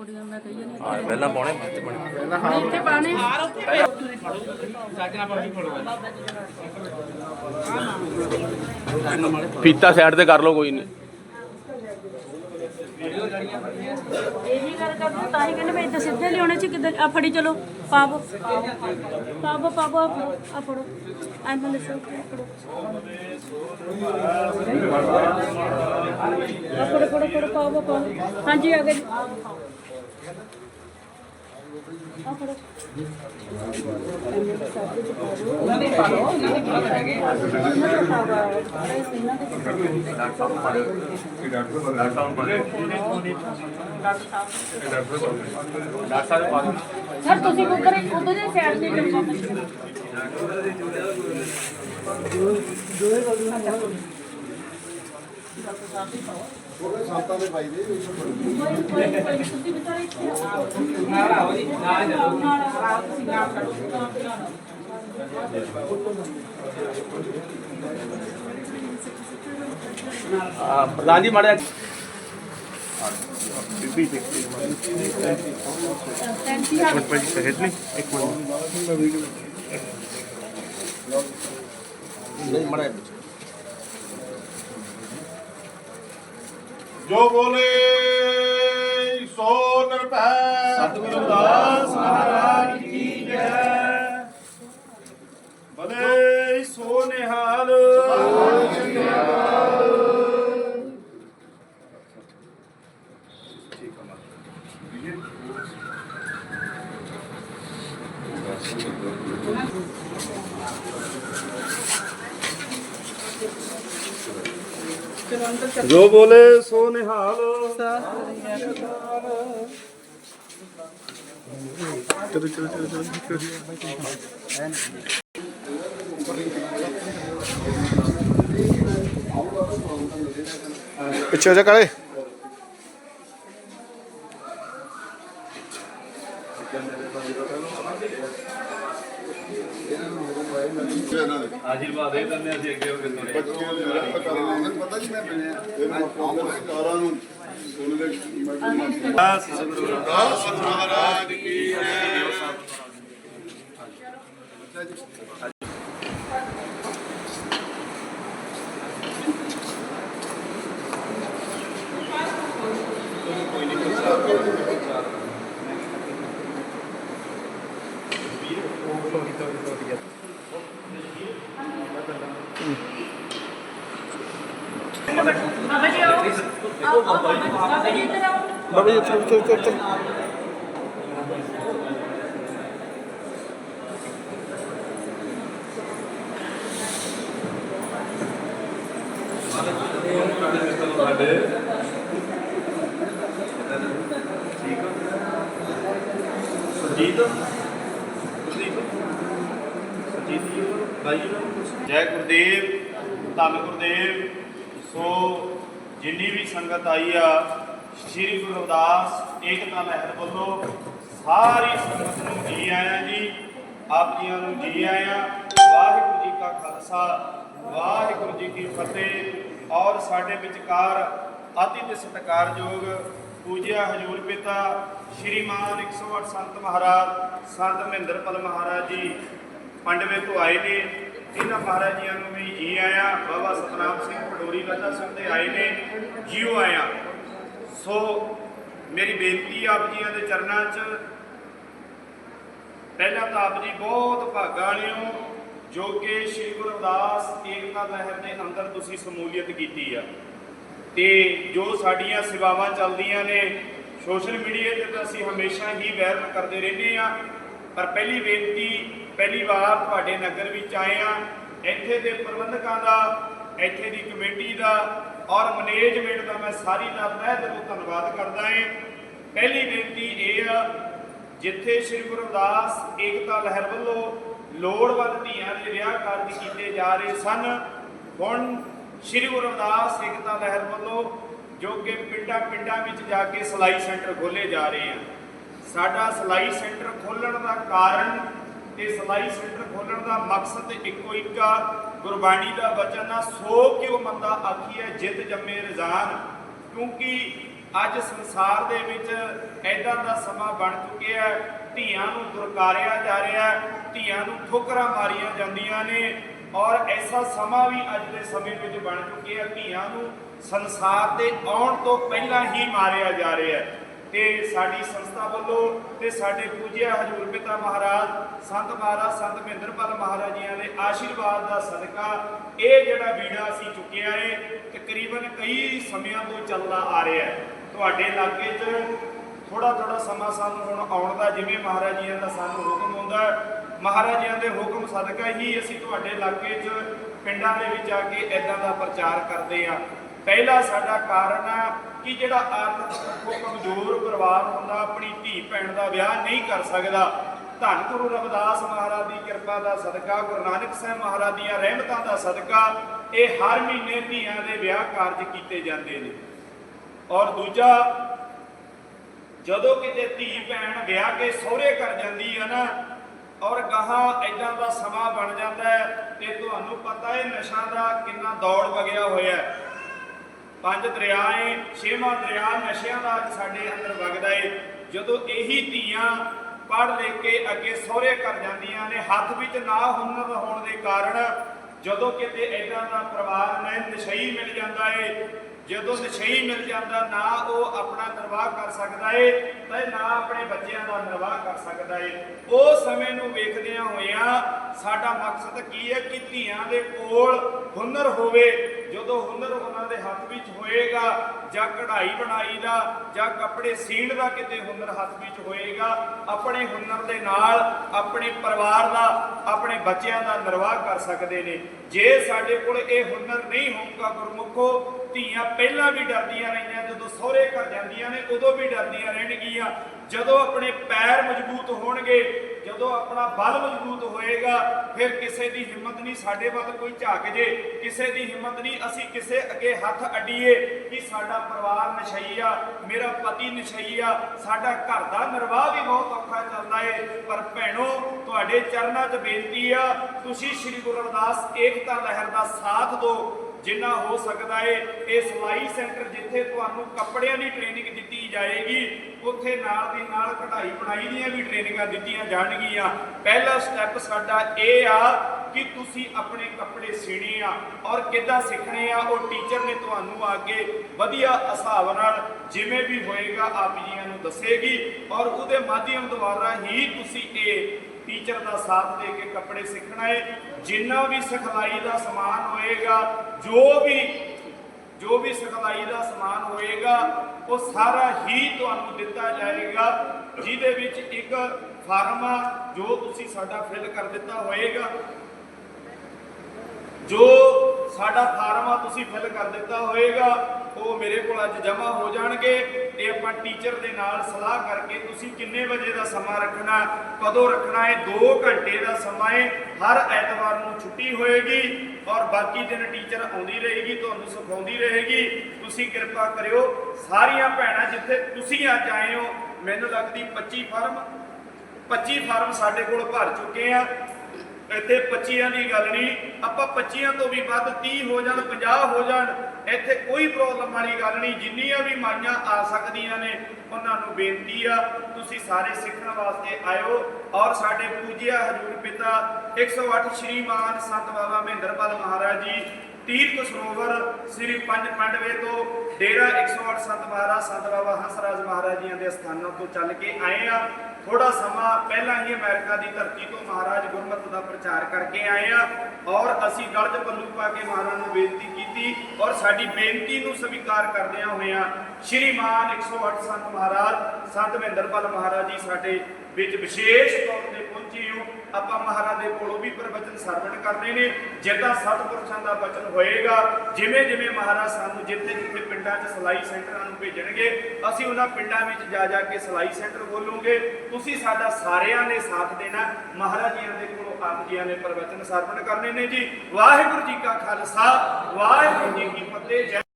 ਕੁੜੀਆਂ ਮੈਂ ਕਹੀ ਨਹੀਂ ਹਾਂ। ਪਹਿਲਾਂ ਪਾਉਣੇ ਬਾਅਦ ਚ ਪਾਉਣੇ। ਇੱਥੇ ਪਾਣੇ ਫੀਤਾ ਸਾਈਡ ਤੇ ਕਰ ਲਓ ਕੋਈ ਨਹੀਂ। ਇਹੀ ਗੱਲ ਕਰਦੇ ਤਾਂ ਹੀ ਕਹਿੰਦੇ ਮੈਂ ਇੱਥੇ ਸਿੱਧੇ ਲਿਆਉਣੇ ਚ ਕਿੱਦਾਂ ਆ ਫੜੀ ਚਲੋ ਪਾਵੋ। ਪਾਵੋ ਪਾਵੋ ਆ ਫੜੋ ਆ ਫੜੋ। ਐਮਐਲਏ ਸਾਹਿਬ ਆ ਫੜੋ। ਆ ਫੜੋ ਫੜੋ ਫੜੋ ਪਾਵੋ ਪਾਵੋ। ਹਾਂਜੀ ਆ ਗਏ। ਸਰ ਤੁਸੀਂ ਉਧਰ ਉਧਰ ਦੇ ਸਾਈਡ ਤੇ ਚਲੋ ਤੁਸੀਂ ਵਿਚਾਰੇ ਇੱਥੇ ਆਓ ਪ੍ਰਧਾਨ ਜੀ ਮਾੜਿਆ ਥੈਂਕ ਯੂ ਸਹਿਜ ਨਹੀਂ ਇੱਕ ਮਿੰਟ ਨਹੀਂ ਜੋ ਬੋਲੇ ਸੋ ਨਿਰਭੈ। ਸਤਿਗੁਰੂ ਦਾਸ ਮਹਾਰਾਜ ਕੀ ਜੈ। ਬਲੇ ਸੋ ਨਿਹਾਲ। ਜੋ ਬੋਲੇ ਸੋ ਨਿਹਾਲ। ਚਲੋ ਚਲੋ ਚਲੋ ਚਲੋ ਪਿੱਛੇ ਹੋ ਜਾ ਕਾਲੇ। ਆਸ਼ੀਰਵਾਦ ਦੇ ਦਿੰਦੇ ਅਸੀਂ ਅੱਗੇ ਪਤਾ ਜੀ ਮੈਂ ਬਣਿਆ। ਇਹ ਸਰਕਾਰਾਂ ਨੂੰ ਉਹਨਾਂ ਦੇ ਮਹਾਰਾਜ ਕੀ ਬਾਬਾ ਜੀ ਆਓ ਆਓ ਆਓ ਬਾਬਾ ਜੀ ਇੱਧਰ ਆਓ ਬਾਬਾ ਜੀ ਚਲੋ ਚਲੋ ਚਲੋ ਜੀਤ ਤੁਸੀਂ ਜੀ ਬਾਈ ਜੀ ਜੈ ਗੁਰਦੇਵ, ਧੰਨ ਗੁਰਦੇਵ। ਸੋ ਜਿੰਨੀ ਵੀ ਸੰਗਤ ਆਈ ਆ ਸ੍ਰੀ ਗੁਰੂ ਰਵਿਦਾਸ ਏਕਤਾ ਲਹਿਰ ਵੱਲੋਂ ਸਾਰੀ ਸੰਗਤ ਨੂੰ ਜੀ ਆਇਆਂ ਜੀ ਆਪ ਜੀਆਂ ਨੂੰ ਜੀ ਆਇਆਂ। ਵਾਹਿਗੁਰੂ ਜੀ ਕਾ ਖਾਲਸਾ, ਵਾਹਿਗੁਰੂ ਜੀ ਕੀ ਫਤਿਹ। ਔਰ ਸਾਡੇ ਵਿਚਕਾਰ ਅਤੀ ਤੇ ਸਤਿਕਾਰਯੋਗ ਪੂਜਿਆ ਹਜੂਰ ਪਿਤਾ ਸ਼੍ਰੀਮਾਨ 108 ਸੰਤ ਮਹਾਰਾਜ, ਸੰਤ ਮਹਿੰਦਰਪਾਲ ਮਹਾਰਾਜ ਜੀ, ਪੰਡਵੇ ਤੋਂ ਆਏ ਨੇ। ਇਹਨਾਂ ਮਹਾਰਾਜ ਜੀਆਂ ਨੂੰ ਵੀ ਜੀ ਆਇਆਂ। ਬਾਬਾ ਸਤਨਾਮ ਸਿੰਘ ਪਟੋਰੀ ਰਾਜਾ ਸਿੰਘ ਦੇ ਆਏ ਨੇ। ਜੀਓ ਆਇਆਂ। ਸੋ ਮੇਰੀ ਬੇਨਤੀ ਆਪ ਜੀਆਂ ਦੇ ਚਰਨਾਂ 'ਚ। ਪਹਿਲਾਂ ਤਾਂ ਆਪ ਜੀ ਬਹੁਤ ਭਾਗਾਂ ਵਾਲੇ ਹੋ ਜੋ ਕਿ ਸ੍ਰੀ ਗੁਰੂ ਰਵਿਦਾਸ ਏਕਤਾ ਲਹਿਰ ਦੇ ਅੰਦਰ ਤੁਸੀਂ ਸਮੂਲੀਅਤ ਕੀਤੀ ਆ। ਤੇ ਜੋ ਸਾਡੀਆਂ ਸੇਵਾਵਾਂ ਚੱਲਦੀਆਂ ਨੇ, ਸੋਸ਼ਲ ਮੀਡੀਆ ਤੇ ਤਾਂ ਅਸੀਂ ਹਮੇਸ਼ਾ ਹੀ ਵਾਇਰਲ ਕਰਦੇ ਰਹਿੰਦੇ ਆ। ਪਰ ਪਹਿਲੀ ਬੇਨਤੀ, ਪਹਿਲੀ ਵਾਰ ਤੁਹਾਡੇ ਨਗਰ ਵਿੱਚ ਆਏ ਆ। ਇੱਥੇ ਦੇ ਪ੍ਰਬੰਧਕਾਂ ਦਾ, ਇੱਥੇ ਦੀ ਕਮੇਟੀ ਦਾ ਔਰ ਮੈਨੇਜਮੈਂਟ ਦਾ ਮੈਂ ਸਾਰੀ ਦਾ ਤਹਿ ਦਿਲੋਂ ਧੰਨਵਾਦ ਕਰਦਾ ਹਾਂ। ਪਹਿਲੀ ਬੇਨਤੀ ਇਹ ਆ, ਜਿੱਥੇ ਸ੍ਰੀ ਗੁਰੂ ਰਵਿਦਾਸ ਏਕਤਾ ਲਹਿਰ ਵੱਲੋਂ ਲੋੜਵੰਦ ਧੀਆਂ ਦੇ ਵਿਆਹ ਕਾਰਜ ਕੀਤੇ ਜਾ ਰਹੇ ਸਨ, ਹੁਣ ਸ੍ਰੀ ਗੁਰੂ ਰਵਿਦਾਸ ਏਕਤਾ ਲਹਿਰ ਵੱਲੋਂ ਜੋ ਕਿ ਪਿੰਡਾਂ ਪਿੰਡਾਂ ਵਿੱਚ ਜਾ ਕੇ ਸਿਲਾਈ ਸੈਂਟਰ ਖੋਲੇ ਜਾ ਰਹੇ ਆ। ਸਾਡਾ ਸਿਲਾਈ ਸੈਂਟਰ ਖੋਲਣ ਦਾ ਕਾਰਨ ਤੇ ਸਿਲਾਈ ਸੈਂਟਰ ਖੋਲਣ ਦਾ ਮਕਸਦ ਇੱਕੋ ਇੱਕ ਆ। ਗੁਰਬਾਣੀ ਦਾ ਵਚਨ ਆ, ਸੋ ਕਿਉ ਮੰਦਾ ਆਖੀਐ ਜਿੱਤ ਜੰਮੇ ਰਜ਼ਾਨ ਕਿਉਂਕਿ ਅੱਜ ਸੰਸਾਰ ਦੇ ਵਿੱਚ ਐਦਾਂ ਦਾ ਸਮਾਂ ਬਣ ਚੁੱਕਿਆ ਧੀਆਂ ਨੂੰ ਦੁਰਕਾਰਿਆ ਜਾ ਰਿਹਾ ਧੀਆਂ ਨੂੰ ਠੋਕਰਾਂ ਮਾਰੀਆਂ ਜਾਂਦੀਆਂ ਨੇ ਔਰ ਐਸਾ ਸਮਾਂ ਵੀ ਅੱਜ ਦੇ ਸਮੇਂ ਵਿੱਚ ਬਣ ਚੁੱਕਿਆ ਧੀਆਂ ਨੂੰ ਸੰਸਾਰ ਦੇ ਆਉਣ ਤੋਂ ਪਹਿਲਾਂ ਹੀ ਮਾਰਿਆ ਜਾ ਰਿਹਾ ਹੈ। ਤੇ ਸਾਡੀ ਸੰਸਥਾ ਵੱਲੋਂ ਤੇ ਸਾਡੇ ਪੂਜਿਆ ਹਜੂਰ ਪਿਤਾ ਮਹਾਰਾਜ, ਸੰਤ ਮਹਾਰਾਜ, ਸੰਤ ਮਹਿੰਦਰਪਾਲ ਮਹਾਰਾਜ ਜੀਆਂ ਦੇ ਆਸ਼ੀਰਵਾਦ ਦਾ ਸਦਕਾ ਇਹ ਜਿਹੜਾ ਬੀੜਾ ਅਸੀਂ ਚੁੱਕਿਆ ਏ, ਤਕਰੀਬਨ ਕਈ ਸਮਿਆਂ ਤੋਂ ਚੱਲਦਾ ਆ ਰਿਹਾ ਹੈ। ਤੁਹਾਡੇ ਇਲਾਕੇ 'ਚ ਥੋੜਾ ਥੋੜਾ ਸਮਾਂ ਸਾਨੂੰ ਹੁਣ ਆਉਣ ਦਾ, ਜਿਵੇਂ ਮਹਾਰਾਜ ਜੀਆਂ ਦਾ ਸਾਨੂੰ ਹੁਕਮ ਆਉਂਦਾ ਹੈ, ਮਹਾਰਾਜ ਜੀਆਂ ਦੇ ਹੁਕਮ ਸਦਕਾ ਹੀ ਅਸੀਂ ਤੁਹਾਡੇ ਇਲਾਕੇ 'ਚ ਪਿੰਡਾਂ ਦੇ ਵਿੱਚ ਆ ਕੇ ਇਦਾਂ ਦਾ ਪ੍ਰਚਾਰ ਕਰਦੇ ਆ ਪਹਿਲਾ ਸਾਡਾ ਕਾਰਨ ਆ ਕਿ ਜਿਹੜਾ ਆਰਥਿਕ ਪੱਖੋਂ ਕਮਜ਼ੋਰ ਪਰਿਵਾਰ ਹੁੰਦਾ, ਆਪਣੀ ਧੀ ਭੈਣ ਦਾ ਵਿਆਹ ਨਹੀਂ ਕਰ ਸਕਦਾ, ਧੰਨ ਗੁਰੂ ਰਵਿਦਾਸ ਮਹਾਰਾਜ ਦੀ ਕਿਰਪਾ ਦਾ ਸਦਕਾ, ਗੁਰੂ ਨਾਨਕ ਸਾਹਿਬ ਮਹਾਰਾਜ ਦੀਆਂ ਰਹਿਮਤਾਂ ਦਾ ਸਦਕਾ, ਇਹ ਹਰ ਮਹੀਨੇ ਧੀਆਂ ਦੇ ਵਿਆਹ ਕਾਰਜ ਕੀਤੇ ਜਾਂਦੇ ਨੇ। ਔਰ ਦੂਜਾ, ਜਦੋਂ ਕਿਤੇ ਧੀ ਭੈਣ ਵਿਆਹ ਕੇ ਸਹੁਰੇ ਕਰ ਜਾਂਦੀ ਹੈ ਨਾ, ਔਰ ਗਾਹਾਂ ਇਦਾਂ ਦਾ ਸਮਾਂ ਬਣ ਜਾਂਦਾ ਹੈ ਤੇ ਤੁਹਾਨੂੰ ਪਤਾ ਹੈ ਨਸ਼ਾ ਦਾ ਕਿੰਨਾ ਦੌੜ ਵਗਿਆ ਹੋਇਆ ਹੈ। ਪੰਜ ਦਰਿਆ ਏ ਛੇਵਾਂ ਦਰਿਆ ਨਸ਼ਿਆਂ ਦਾ ਅੱਜ ਸਾਡੇ ਅੰਦਰ ਵਗਦਾ ਏ। ਜਦੋਂ ਇਹੀ ਧੀਆਂ ਪੜ੍ਹ ਲਿਖ ਕੇ ਅੱਗੇ ਸਹੁਰੇ ਕਰ ਜਾਂਦੀਆਂ ਨੇ, ਹੱਥ ਵਿੱਚ ਨਾ ਹੁਨਰ ਹੋਣ ਦੇ ਕਾਰਨ ਜਦੋਂ ਕਿਤੇ ਇਦਾਂ ਦਾ ਪਰਿਵਾਰ ਨੇ ਨਸ਼ਈ ਮਿਲ ਜਾਂਦਾ ਏ, ਜਦੋਂ ਨਸ਼ਈ ਮਿਲ ਜਾਂਦਾ, ਨਾ ਉਹ ਆਪਣਾ ਨਿਰਵਾਹ ਕਰ ਸਕਦਾ ਏ ਤੇ ਨਾ ਆਪਣੇ ਬੱਚਿਆਂ ਦਾ ਨਿਰਵਾਹ ਕਰ ਸਕਦਾ ਏ। ਉਹ ਸਮੇਂ ਨੂੰ ਵੇਖਦਿਆਂ ਹੋਇਆਂ ਸਾਡਾ ਮਕਸਦ ਕੀ ਹੈ ਕਿ ਧੀਆਂ ਦੇ ਕੋਲ ਹੁਨਰ ਹੋਵੇ। ਜਦੋਂ ਹੁਨਰ ਉਹਨਾਂ ਦੇ ਹੱਥ ਵਿੱਚ ਹੋਏਗਾ, ਜਾਂ ਕਢਾਈ ਬਣਾਈ ਦਾ ਜਾਂ ਕੱਪੜੇ ਸੀਣ ਦਾ ਕਿਤੇ ਹੁਨਰ ਹੱਥ ਵਿੱਚ ਹੋਏਗਾ, ਆਪਣੇ ਹੁਨਰ ਦੇ ਨਾਲ ਆਪਣੇ ਪਰਿਵਾਰ ਦਾ, ਆਪਣੇ ਬੱਚਿਆਂ ਦਾ ਨਿਰਵਾਹ ਕਰ ਸਕਦੇ ਨੇ। ਜੇ ਸਾਡੇ ਕੋਲ ਇਹ ਹੁਨਰ ਨਹੀਂ ਹੋਊਗਾ ਗੁਰਮੁਖੋ, ਧੀਆਂ ਪਹਿਲਾਂ ਵੀ ਡਰਦੀਆਂ ਰਹੀਆਂ ਘਰ ਜਾਂਦੀਆਂ ਨੇ, ਉਦੋਂ ਵੀ ਡਰਦੀਆਂ ਰਹਿਣਗੀਆਂ। ਜਦੋਂ ਆਪਣੇ ਪੈਰ ਮਜ਼ਬੂਤ ਹੋਣਗੇ, ਜਦੋਂ ਆਪਣਾ ਬਲ ਮਜ਼ਬੂਤ ਹੋਏਗਾ, ਫਿਰ ਕਿਸੇ ਦੀ ਹਿੰਮਤ ਨਹੀਂ ਸਾਡੇ ਵੱਲ ਕੋਈ ਝਾਕ ਜੇ। ਕਿਸੇ ਦੀ ਹਿੰਮਤ ਨਹੀਂ ਅਸੀਂ ਕਿਸੇ ਅੱਗੇ ਹੱਥ ਅੱਡੀਏ ਕਿ ਸਾਡਾ ਪਰਿਵਾਰ ਨਸ਼ਈਆ, ਮੇਰਾ ਪਤੀ ਨਸ਼ਈਆ, ਸਾਡਾ ਘਰ ਦਾ ਨਿਰਵਾਹ ਵੀ ਬਹੁਤ ਔਖਾ ਚੱਲਦਾ ਏ। ਪਰ ਭੈਣੋ, ਤੁਹਾਡੇ ਚਰਨਾਂ 'ਚ ਬੇਨਤੀ ਆ, ਤੁਸੀਂ ਸ੍ਰੀ ਗੁਰੂ ਰਵਿਦਾਸ ਏਕਤਾ ਲਹਿਰ ਦਾ ਸਾਥ ਦਿਓ। ਜਿੰਨਾ ਹੋ ਸਕਦਾ ਏ ਇਹ ਸਿਲਾਈ ਸੈਂਟਰ ਜਿੱਥੇ ਤੁਹਾਨੂੰ ਕੱਪੜਿਆਂ ਦੀ ਟ੍ਰੇਨਿੰਗ ਦਿੱਤੀ ਜਾਏਗੀ, ਉੱਥੇ ਨਾਲ ਦੀ ਨਾਲ ਕਢਾਈ ਬਣਾਈ ਦੀਆਂ ਵੀ ਟ੍ਰੇਨਿੰਗਾਂ ਦਿੱਤੀਆਂ ਜਾਣਗੀਆਂ। ਪਹਿਲਾ ਸਟੈਪ ਸਾਡਾ ਇਹ ਆ ਕਿ ਤੁਸੀਂ ਆਪਣੇ ਕੱਪੜੇ ਸੀਣੇ ਆ ਔਰ ਕਿੱਦਾਂ ਸਿੱਖਣੇ ਆ, ਉਹ ਟੀਚਰ ਨੇ ਤੁਹਾਨੂੰ ਆ ਕੇ ਵਧੀਆ ਹਿਸਾਬ ਨਾਲ ਜਿਵੇਂ ਵੀ ਹੋਏਗਾ, ਆਪ ਜੀਆਂ ਨੂੰ ਦੱਸੇਗੀ ਔਰ ਉਹਦੇ ਮਾਧਿਅਮ ਦੁਆਰਾ ਹੀ ਤੁਸੀਂ ਇਹ ਟੀਚਰ ਦਾ ਸਾਥ ਦੇ ਕੇ ਕੱਪੜੇ ਸਿੱਖਣਾ ਹੈ ਜਿੰਨਾ ਵੀ ਸਿਖਲਾਈ ਦਾ ਸਮਾਨ ਹੋਏਗਾ, ਜੋ ਵੀ ਜੋ ਵੀ ਸਿਖਲਾਈ ਦਾ ਸਮਾਨ ਹੋਏਗਾ, ਉਹ ਸਾਰਾ ਹੀ ਤੁਹਾਨੂੰ ਦਿੱਤਾ ਜਾਏਗਾ, ਜਿਹਦੇ ਵਿੱਚ ਇੱਕ ਫਾਰਮ ਆ, ਜੋ ਤੁਸੀਂ ਸਾਡਾ ਫਿਲ ਕਰ ਦਿੱਤਾ ਹੋਏਗਾ, ਜੋ ਸਾਡਾ ਫਾਰਮ ਆ, ਤੁਸੀਂ ਫਿਲ ਕਰ ਦਿੱਤਾ ਹੋਏਗਾ। ਉਹ ਮੇਰੇ ਕੋਲ ਅੱਜ ਜਮ੍ਹਾਂ ਹੋ ਜਾਣਗੇ ਤੇ ਆਪਾਂ ਟੀਚਰ ਦੇ ਨਾਲ ਸਲਾਹ ਕਰਕੇ ਤੁਸੀਂ ਕਿੰਨੇ ਵਜੇ ਦਾ ਸਮਾਂ ਰੱਖਣਾ, ਕਦੋਂ ਰੱਖਣਾ ਹੈ 2 ਘੰਟੇ ਦਾ ਸਮਾਂ ਹੈ ਹਰ ਐਤਵਾਰ ਨੂੰ ਛੁੱਟੀ ਹੋਏਗੀ ਔਰ ਬਾਕੀ ਦਿਨ ਟੀਚਰ ਆਉਂਦੀ ਰਹੇਗੀ, ਤੁਹਾਨੂੰ ਸਿਖਾਉਂਦੀ ਰਹੇਗੀ। ਤੁਸੀਂ ਕਿਰਪਾ ਕਰਿਓ, ਸਾਰੀਆਂ ਭੈਣਾਂ ਜਿੱਥੇ ਤੁਸੀਂ ਅੱਜ ਆਏ ਹੋ, ਮੈਨੂੰ ਲੱਗਦੀ 25 ਫਾਰਮ 25 ਫਾਰਮ ਸਾਡੇ ਕੋਲ ਭਰ ਚੁੱਕੇ ਆ। ਇੱਥੇ 25ਾਂ ਦੀ ਗੱਲ ਨਹੀਂ, ਆਪਾਂ 25ਾਂ ਤੋਂ ਵੀ ਵੱਧ 30 ਹੋ ਜਾਣ 50 ਹੋ ਜਾਣ, ਇੱਥੇ ਕੋਈ ਪ੍ਰੋਬਲਮ ਵਾਲੀ ਗੱਲ ਨਹੀਂ, ਜਿੰਨੀਆਂ ਵੀ ਮਾਈਆਂ ਆ ਸਕਦੀਆਂ ਨੇ, ਉਹਨਾਂ ਨੂੰ ਬੇਨਤੀ ਆ, ਤੁਸੀਂ ਸਾਰੇ ਸਿੱਖਣ ਵਾਸਤੇ ਆਇਓ। ਔਰ ਸਾਡੇ ਪੂਜਿਆ ਹਜੂਰ ਪਿਤਾ 108 ਸ਼੍ਰੀਮਾਨ ਸੰਤ ਬਾਬਾ ਮਹਿੰਦਰਪਾਲ ਮਹਾਰਾਜ ਜੀ ਤੀਰਥ ਸਰੋਵਰ ਸ੍ਰੀ ਪੰਜ ਪੰਡਵੇ ਤੋਂ ਡੇਰਾ 108 ਸੰਤ ਮਹਾਰਾਜ, ਸੰਤ ਬਾਬਾ ਹੰਸਰਾਜ ਮਹਾਰਾਜ ਜੀਆਂ ਦੇ ਸਥਾਨਾਂ ਤੋਂ ਚੱਲ ਕੇ ਆਏ ਆ। ਥੋੜਾ ਸਮਾਂ ਪਹਿਲਾਂ ਹੀ ਅਮਰੀਕਾ ਦੀ ਧਰਤੀ ਤੋਂ ਮਹਾਰਾਜ ਗੁਰਮਤਿ ਦਾ ਪ੍ਰਚਾਰ ਕਰਕੇ ਆਏ ਆ ਔਰ ਅਸੀਂ ਗਲ ਪੱਲੂ ਪਾ ਕੇ ਮਹਾਰਾਜ ਨੂੰ ਬੇਨਤੀ ਕੀਤੀ ਔਰ ਸਾਡੀ ਬੇਨਤੀ ਨੂੰ ਸਵੀਕਾਰ ਕਰਦਿਆਂ ਹੋਇਆਂ ਸ਼੍ਰੀਮਾਨ 108 ਸੰਤ ਮਹਾਰਾਜ, ਸੰਤ ਮਹਿੰਦਰਪਾਲ ਮਹਾਰਾਜ ਜੀ ਸਾਡੇ ਵਿੱਚ ਵਿਸ਼ੇਸ਼ ਤੌਰ ਤੇ ਪਹੁੰਚੇ ਹੋ। ਆਪਾਂ ਮਹਾਰਾਜ ਦੇ ਕੋਲੋਂ ਵੀ ਪ੍ਰਵਚਨ ਸਰਵਣ ਕਰਨੇ ਨੇ। ਜਿੱਦਾਂ ਸਤਿਪੁਰਸ਼ਾਂ ਦਾ ਬਚਨ ਹੋਏਗਾ, ਜਿਵੇਂ ਜਿਵੇਂ ਮਹਾਰਾਜ ਸਾਨੂੰ ਜਿੱਥੇ ਜਿੱਥੇ ਪਿੰਡਾਂ 'ਚ ਸਲਾਈ ਸੈਂਟਰਾਂ ਨੂੰ ਭੇਜਣਗੇ, ਅਸੀਂ ਉਹਨਾਂ ਪਿੰਡਾਂ ਵਿੱਚ ਜਾ ਜਾ ਕੇ ਸਲਾਈ ਸੈਂਟਰ ਖੋਲੂਗੇ ਤੁਸੀਂ ਸਾਡਾ ਸਾਰਿਆਂ ਨੇ ਸਾਥ ਦੇਣਾ। ਮਹਾਰਾਜ ਜੀਆਂ ਦੇ ਕੋਲੋਂ ਆਪ ਜੀਆਂ ਨੇ ਪ੍ਰਵਚਨ ਸਰਵਣ ਕਰਨੇ ਨੇ ਜੀ। ਵਾਹਿਗੁਰੂ ਜੀ ਕਾ ਖਾਲਸਾ, ਵਾਹਿਗੁਰੂ ਜੀ ਕੀ ਫਤਿਹ। ਜੈ